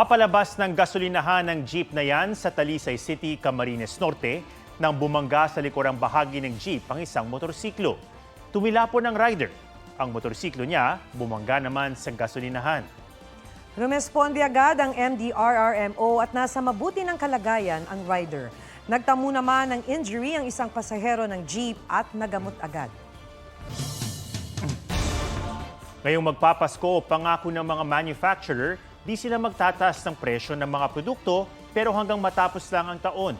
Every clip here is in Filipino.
Papalabas ng gasolinahan ng jeep na yan sa Talisay City, Camarines Norte nang bumangga sa likurang bahagi ng jeep ang isang motorsiklo. Tumila po ng rider. Ang motorsiklo niya bumangga naman sa gasolinahan. Rumesponde agad ang MDRRMO at nasa mabuti ng kalagayan ang rider. Nagtamo naman ng injury ang isang pasahero ng jeep at nagamot agad. Ngayong magpapasko, pangako ng mga manufacturer, di sila magtataas ng presyo ng mga produkto pero hanggang matapos lang ang taon.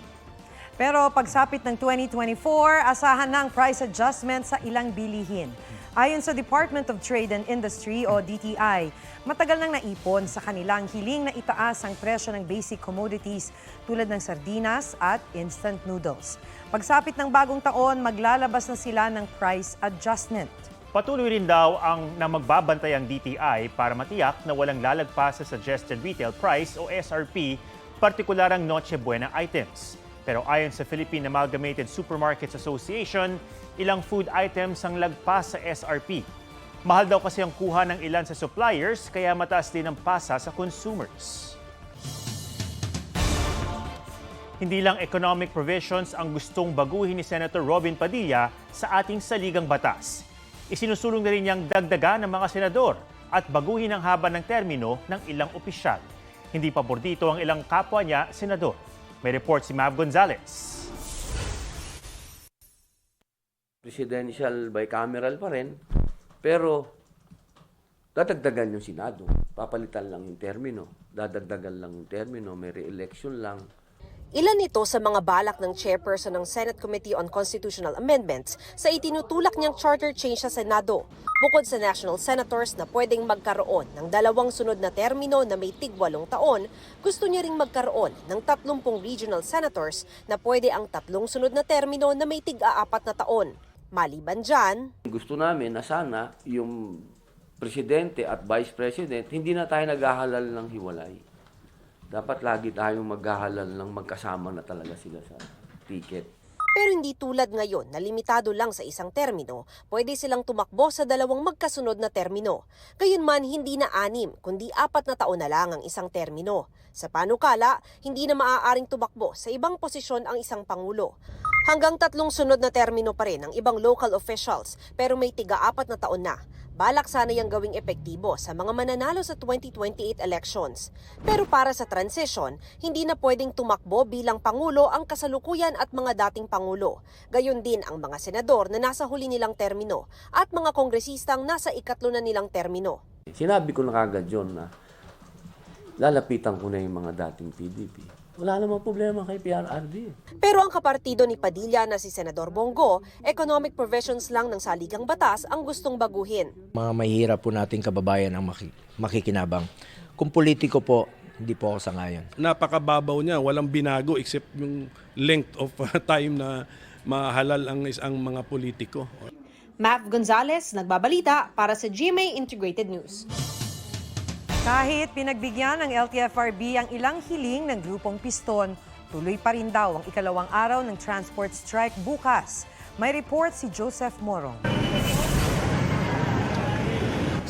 Pero pagsapit ng 2024, asahan ang price adjustment sa ilang bilihin. Ayon sa Department of Trade and Industry o DTI, matagal nang naipon sa kanilang hiling na itaas ang presyo ng basic commodities tulad ng sardinas at instant noodles. Pagsapit ng bagong taon, maglalabas na sila ng price adjustment. Patuloy rin daw ang na magbabantay ang DTI para matiyak na walang lalagpas sa suggested retail price o SRP, partikular ang Noche Buena items. Pero ayon sa Philippine Amalgamated Supermarkets Association, ilang food items ang lagpas sa SRP. Mahal daw kasi ang kuha ng ilan sa suppliers kaya mataas din ang pasa sa consumers. Hindi lang economic provisions ang gustong baguhin ni Senator Robin Padilla sa ating saligang batas. Isinusulong na rin niyang dagdagan ng mga senador at baguhin ang haba ng termino ng ilang opisyal. Hindi pabor dito ang ilang kapwa niya, senador. May report si Mav Gonzalez. presidential bicameral pa rin, pero dadagdagan yung Senado. Papalitan lang yung termino. Dadagdagan lang yung termino. May re-election lang. Ilan ito sa mga balak ng chairperson ng Senate Committee on Constitutional Amendments sa itinutulak niyang charter change sa Senado. Bukod sa national senators na pwedeng magkaroon ng dalawang sunod na termino na may tigwalong taon, gusto niya ring magkaroon ng 30 regional senators na pwede ang tatlong sunod na termino na may tig-aapat na taon. Maliban dyan, Gusto namin na sana yung presidente at vice president, hindi na tayo naghahalal ng hiwalay. Dapat lagi tayong maghahalal ng magkasama na talaga sila sa ticket. Pero hindi tulad ngayon na limitado lang sa isang termino, pwede silang tumakbo sa dalawang magkasunod na termino. Gayunman hindi na anim, kundi apat na taon na lang ang isang termino. Sa panukala, hindi na maaaring tumakbo sa ibang posisyon ang isang pangulo. Hanggang tatlong sunod na termino pa rin ang ibang local officials, pero may tiga-apat na taon na. Balak sana yung gawing epektibo sa mga mananalo sa 2028 elections. Pero para sa transition, hindi na pwedeng tumakbo bilang Pangulo ang kasalukuyan at mga dating Pangulo. Gayon din ang mga senador na nasa huli nilang termino at mga kongresistang nasa ikatlo na nilang termino. Sinabi ko na kagad yun na lalapitan ko na yung mga dating PDP. Wala namang problema kay PRRD. Pero ang kapartido ni Padilla na si Senador Bongo, economic provisions lang ng saligang batas ang gustong baguhin. mga mahihirap po nating kababayan ang maki- makikinabang. Kung politiko po, hindi po ako sangayon. napakababaw niya, walang binago except yung length of uh, time na mahalal ang isang mga politiko. Mav Gonzalez, nagbabalita para sa GMA Integrated News. Kahit pinagbigyan ng LTFRB ang ilang hiling ng grupong Piston, tuloy pa rin daw ang ikalawang araw ng transport strike bukas. May report si Joseph Morong.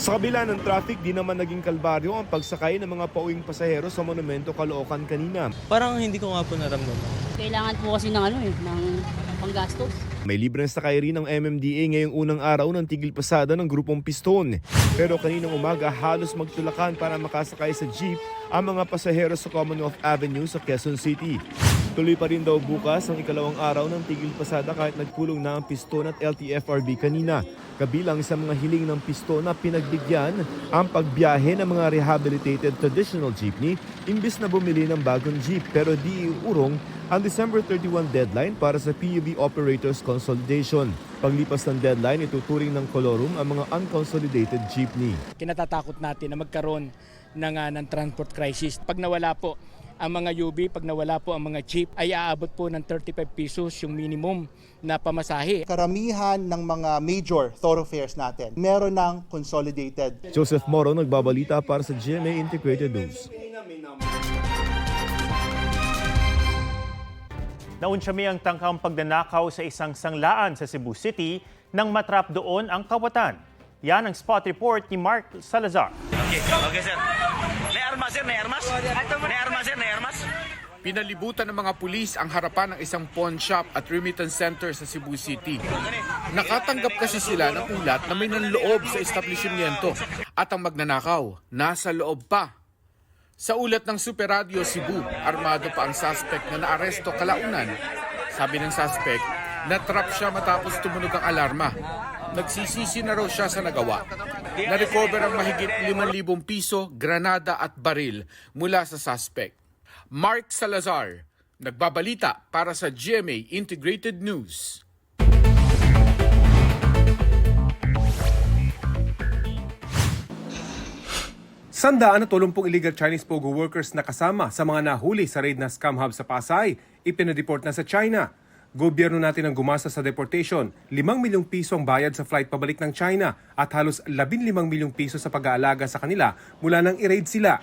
Sa kabila ng traffic, di naman naging kalbaryo ang pagsakay ng mga pauwing pasahero sa Monumento Caloocan kanina. Parang hindi ko nga po naramdaman. Kailangan po kasi ng ano eh, ng panggastos. May libreng sakay rin ng MMDA ngayong unang araw ng tigil pasada ng grupong Piston. Pero kaninang umaga halos magtulakan para makasakay sa jeep ang mga pasahero sa Commonwealth Avenue sa Quezon City. Tuloy pa rin daw bukas ang ikalawang araw ng tigil pasada kahit nagkulong na ang Piston at LTFRB kanina. Kabilang sa mga hiling ng Piston na pinagbigyan ang pagbiyahe ng mga rehabilitated traditional jeepney imbis na bumili ng bagong jeep pero di iurong ang December 31 deadline para sa PUV Operators Consolidation. Paglipas ng deadline, ituturing ng Colorum ang mga unconsolidated jeepney. kinatatakot natin na magkaroon ng, ah, ng transport crisis. Pag nawala po ang mga UB, pag nawala po ang mga jeep, ay aabot po ng 35 pesos yung minimum na pamasahe. karamihan ng mga major thoroughfares natin meron ng consolidated Joseph Moro nagbabalita para sa GMA Integrated News. Naunsyami ang tangkang pagnanakaw sa isang sanglaan sa Cebu City nang matrap doon ang kawatan. Yan ang spot report ni Mark Salazar. Okay, okay sir. Sir. sir, may armas? May armas, sir, may armas? Pinalibutan ng mga pulis ang harapan ng isang pawn shop at remittance center sa Cebu City. Nakatanggap kasi sila ng ulat na may nanloob sa establishmento at ang magnanakaw nasa loob pa. Sa ulat ng Super Radio Cebu, armado pa ang suspect na naaresto kalaunan. Sabi ng suspect, natrap siya matapos tumunog ang alarma. Nagsisisi na raw siya sa nagawa. Na-recover ang mahigit 5,000 piso, granada at baril mula sa suspect. Mark Salazar, nagbabalita para sa GMA Integrated News. Sandaan na tulumpong illegal Chinese pogo workers na kasama sa mga nahuli sa raid na scam hub sa Pasay, ipinadeport na sa China. Gobyerno natin ang gumasa sa deportation, 5 milyong piso ang bayad sa flight pabalik ng China at halos 15 milyong piso sa pag-aalaga sa kanila mula nang i-raid sila.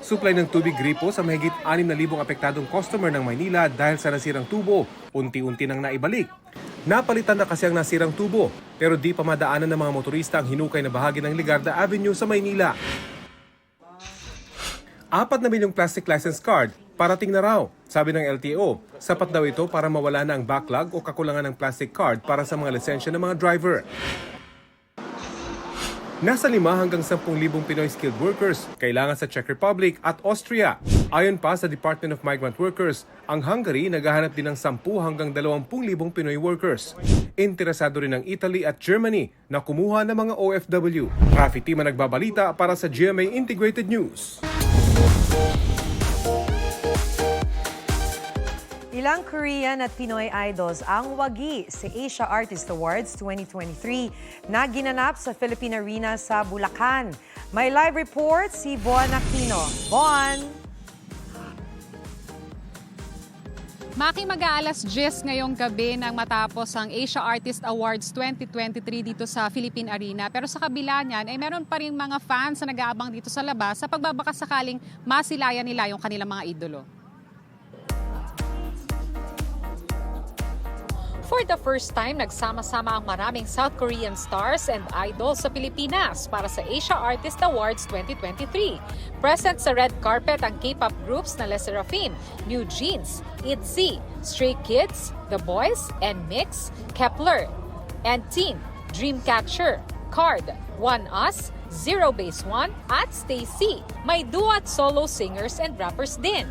Supply ng tubig gripo sa mahigit 6,000 apektadong customer ng Maynila dahil sa nasirang tubo, unti-unti nang naibalik. Napalitan na kasi ang nasirang tubo, pero di pa madaanan ng mga motorista ang hinukay na bahagi ng Ligarda Avenue sa Maynila. Apat na milyong plastic license card, parating na raw, sabi ng LTO. Sapat daw ito para mawala na ang backlog o kakulangan ng plastic card para sa mga lisensya ng mga driver. Nasa 5 hanggang 10,000 Pinoy skilled workers kailangan sa Czech Republic at Austria. Ayon pa sa Department of Migrant Workers, ang Hungary naghahanap din ng 10 hanggang 20,000 Pinoy workers. Interesado rin ang Italy at Germany na kumuha ng mga OFW. Rafi Tima nagbabalita para sa GMA Integrated News. Ilang Korean at Pinoy idols ang wagi sa Asia Artist Awards 2023 na ginanap sa Philippine Arena sa Bulacan. May live report si Von Aquino. Von! Maki mag-aalas 10 ngayong gabi nang matapos ang Asia Artist Awards 2023 dito sa Philippine Arena. Pero sa kabila niyan ay meron pa rin mga fans na nag-aabang dito sa labas sa pagbabaka sakaling masilayan nila yung kanilang mga idolo. For the first time, nagsama-sama ang maraming South Korean stars and idols sa Pilipinas para sa Asia Artist Awards 2023. Present sa red carpet ang K-pop groups na Les Seraphim, New Jeans, ITZY, Stray Kids, The Boys, and Mix, Kepler, and Teen, Dreamcatcher, Card, One Us, Zero Base One, at Stacy. May duo at solo singers and rappers din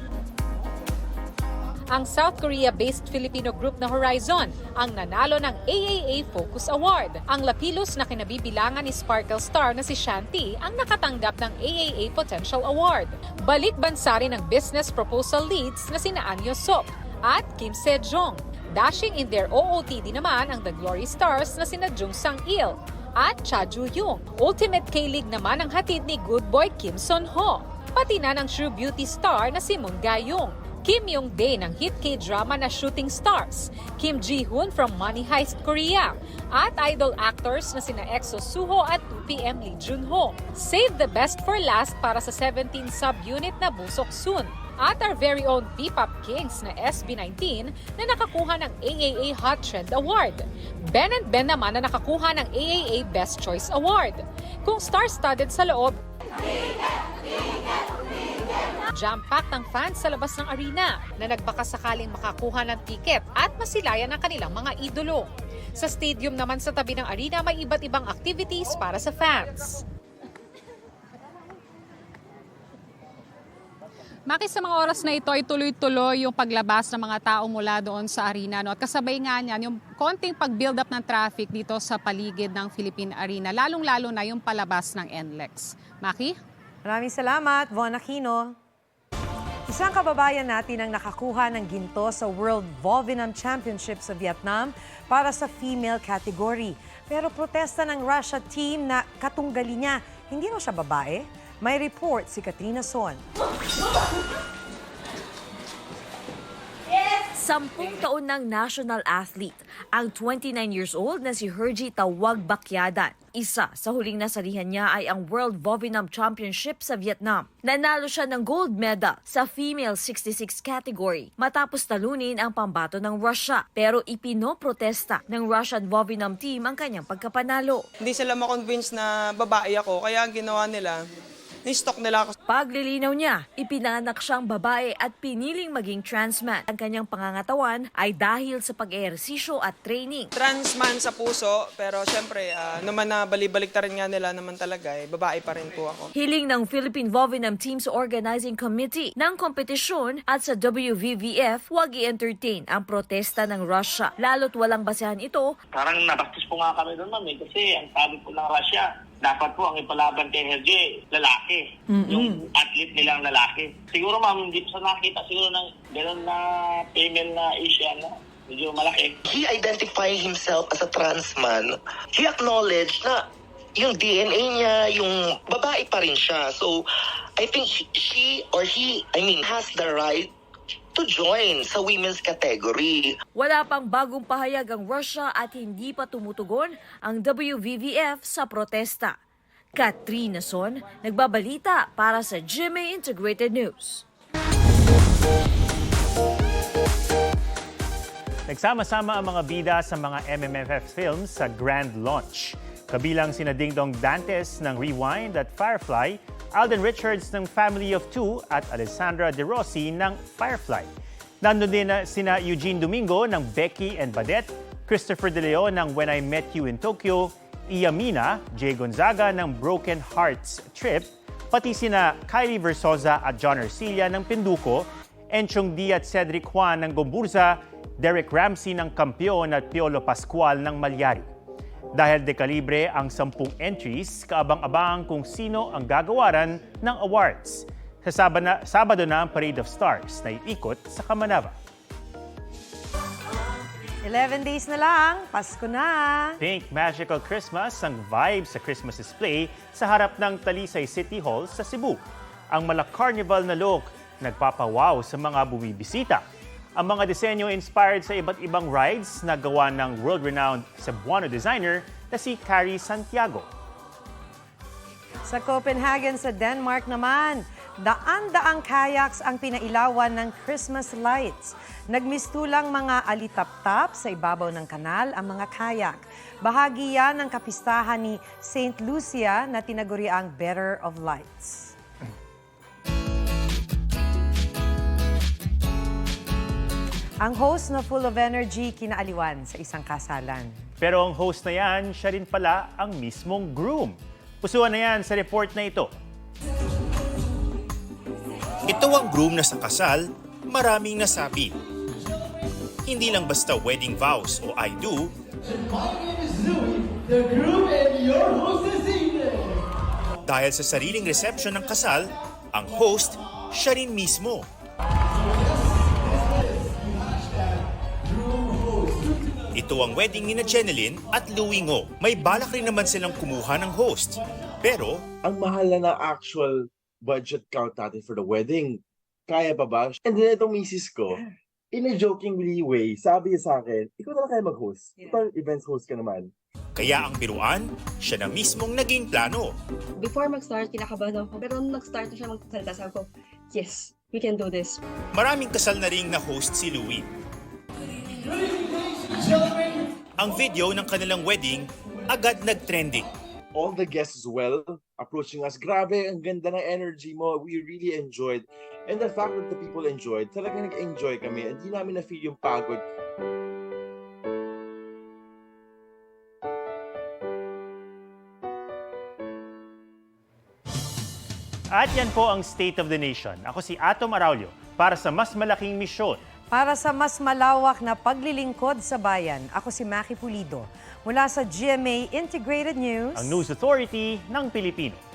ang South Korea-based Filipino group na Horizon ang nanalo ng AAA Focus Award. Ang lapilos na kinabibilangan ni Sparkle Star na si Shanti ang nakatanggap ng AAA Potential Award. Balik bansa rin ang business proposal leads na sina Anyo Sop at Kim Sejong. Dashing in their OOTD naman ang The Glory Stars na sina Jung Sang-il at Cha Ju-young. Ultimate K-League naman ang hatid ni Good Boy Kim Son-ho. Pati na ng True Beauty star na si Moon Ga-young. Kim Yong-dae ng hit K-drama na Shooting Stars, Kim Ji-hoon from Money Heist Korea, at idol actors na sina EXO Suho at 2PM Lee Junho. Save the best for last para sa 17 sub-unit na Busok Soon at our very own P-Pop Kings na SB19 na nakakuha ng AAA Hot Trend Award. Ben and Ben naman na nakakuha ng AAA Best Choice Award. Kung star-studded sa loob, Jam-packed ang fans sa labas ng arena na nagbaka sakaling makakuha ng tiket at masilayan ang kanilang mga idolo. Sa stadium naman sa tabi ng arena may iba't ibang activities para sa fans. Maki sa mga oras na ito ay tuloy-tuloy yung paglabas ng mga tao mula doon sa arena. No? At kasabay nga niyan yung konting pag-build up ng traffic dito sa paligid ng Philippine Arena, lalong-lalo na yung palabas ng NLEX. Maki? Maraming salamat, Von Aquino. Isang kababayan natin ang nakakuha ng ginto sa World Vovinam Championship sa Vietnam para sa female category. Pero protesta ng Russia team na katunggali niya, hindi raw siya babae. May report si Katrina Son. Sampung taon ng national athlete, ang 29 years old na si Hergy Tawag Bakyadan. Isa sa huling nasalihan niya ay ang World Vovinam Championship sa Vietnam. Nanalo siya ng gold medal sa female 66 category matapos talunin ang pambato ng Russia. Pero ipinoprotesta ng Russian Vovinam team ang kanyang pagkapanalo. Hindi sila makonvince na babae ako, kaya ang ginawa nila, ni-stock nila ako. Paglilinaw niya, ipinanganak siyang babae at piniling maging trans man. Ang kanyang pangangatawan ay dahil sa pag-ehersisyo at training. Trans man sa puso, pero syempre, ah, naman na balibalik ta rin nga nila naman talaga, eh, babae pa rin po ako. Hiling ng Philippine Vovinam Team's Organizing Committee ng kompetisyon at sa WVVF, huwag i-entertain ang protesta ng Russia. Lalo't walang basehan ito Parang nabastos po nga kami doon, ma'am. Eh, kasi ang sabi po ng Russia, dapat po ang ipalaban kay Herge, lalaki. Yung athlete nilang lalaki. Siguro, ma'am, hindi ko sa nakita siguro ng gano'n na female na Asian na medyo malaki. he identifying himself as a trans man, he acknowledged na yung DNA niya, yung babae pa rin siya. So, I think she or he, I mean, has the right to join sa women's category. Wala pang bagong pahayag ang Russia at hindi pa tumutugon ang WVVF sa protesta. Katrina Son, nagbabalita para sa GMA Integrated News. Nagsama-sama ang mga bida sa mga MMFF films sa grand launch. Kabilang sina Ding Dong Dantes ng Rewind at Firefly, Alden Richards ng Family of Two at Alessandra De Rossi ng Firefly. Nandun din na sina Eugene Domingo ng Becky and Badette, Christopher De Leon ng When I Met You in Tokyo, Iya Mina, Jay Gonzaga ng Broken Hearts Trip, pati sina Kylie Versosa at John Arcilla ng Pinduko, Enchong D at Cedric Juan ng Gomburza, Derek Ramsey ng Kampiyon at Piolo Pascual ng Malyari. Dahil dekalibre ang sampung entries, kaabang-abang kung sino ang gagawaran ng awards. Sa Sabado na, Sabado na ang Parade of Stars na iikot sa Kamanava. 11 days na lang, Pasko na! Pink Magical Christmas ang vibe sa Christmas display sa harap ng Talisay City Hall sa Cebu. Ang mala carnival na look nagpapawaw sa mga bumibisita. Ang mga disenyo inspired sa iba't ibang rides na gawa ng world-renowned Cebuano designer na si Carrie Santiago. Sa Copenhagen sa Denmark naman, daan-daang kayaks ang pinailawan ng Christmas lights. Nagmistulang mga alitap-tap sa ibabaw ng kanal ang mga kayak. Bahagi yan ng kapistahan ni St. Lucia na tinaguriang Bearer of Lights. Ang host na full of energy kinaaliwan sa isang kasalan. Pero ang host na yan, siya rin pala ang mismong groom. Pusuan na yan sa report na ito. Ito ang groom na sa kasal, maraming nasabi. Hindi lang basta wedding vows o I do, dahil sa sariling reception ng kasal, ang host, siya rin mismo. Ito ang wedding ni na Jeneline at Louie Ngo. May balak rin naman silang kumuha ng host. Pero, ang mahal na ng actual budget count natin for the wedding. Kaya pa ba? And then itong misis ko, in a jokingly way, sabi niya sa akin, ikaw na lang kaya mag-host. Ikaw events host ka naman. kaya ang biruan, siya na mismong naging plano. Before mag-start, kinakabahan ako. Pero nung nag-start na siya magsalita, sabi ko, yes, we can do this. Maraming kasal na ring na-host si Louie. Ang video ng kanilang wedding agad nag-trending. All the guests as well approaching us. Grabe, ang ganda ng energy mo. We really enjoyed. And the fact that the people enjoyed, talagang nag-enjoy kami. Hindi namin na-feel yung pagod. At yan po ang State of the Nation. Ako si Atom Araulio para sa mas malaking misyon. Para sa mas malawak na paglilingkod sa bayan, ako si Maki Pulido. Mula sa GMA Integrated News. Ang News Authority ng Pilipino.